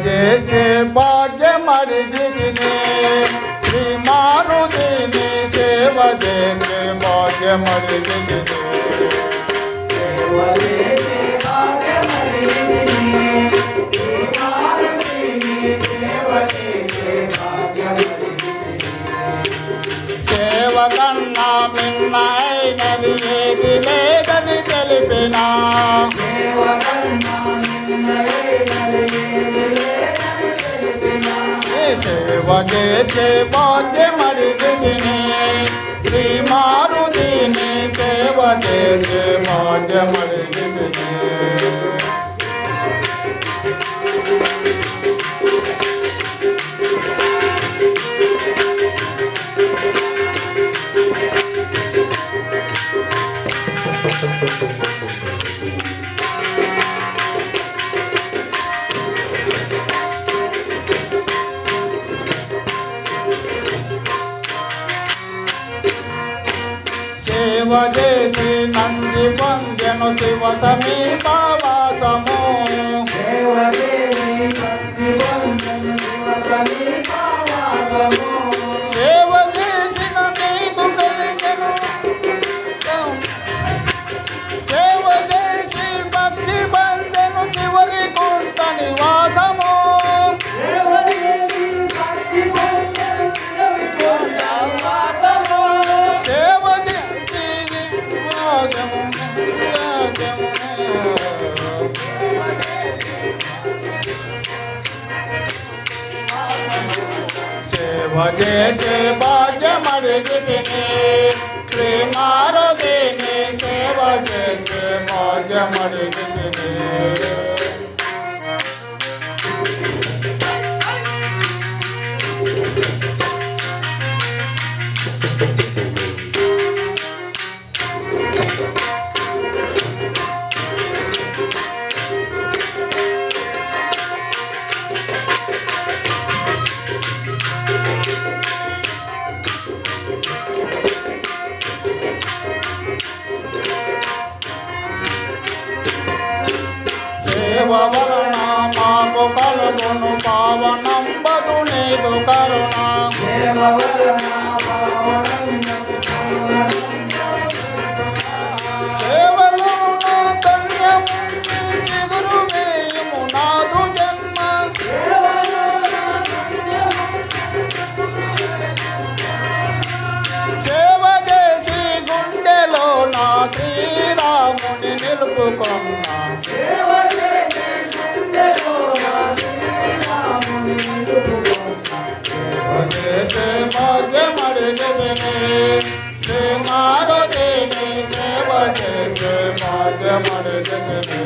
చేసే భాగ్యం అడిగినే శ్రీ మారుదిని సేవ చేసే భాగ్యం అడిగినే సేవ కన్నా మిన్న అయినది ఏది లేదని తెలిపినా సేవ చేసే భాగ్యం అడిగినే శ్రీ మారుతిని సేవ చేసే భాగ్యం నంది పొందెను శివ సమీపవాసము భాగ్యము. సేవ చేసే భాగ్యమడిగితిని శ్రీ మారుతిని సేవ చేసే భాగ్యమడిగితిని సేవ వలన మాకు కలుగును పావనం బదు నీదు కరుణ భాగ్యమడిగితిని శ్రీ మారుతిని సేవ చేసే భాగ్యమడిగితిని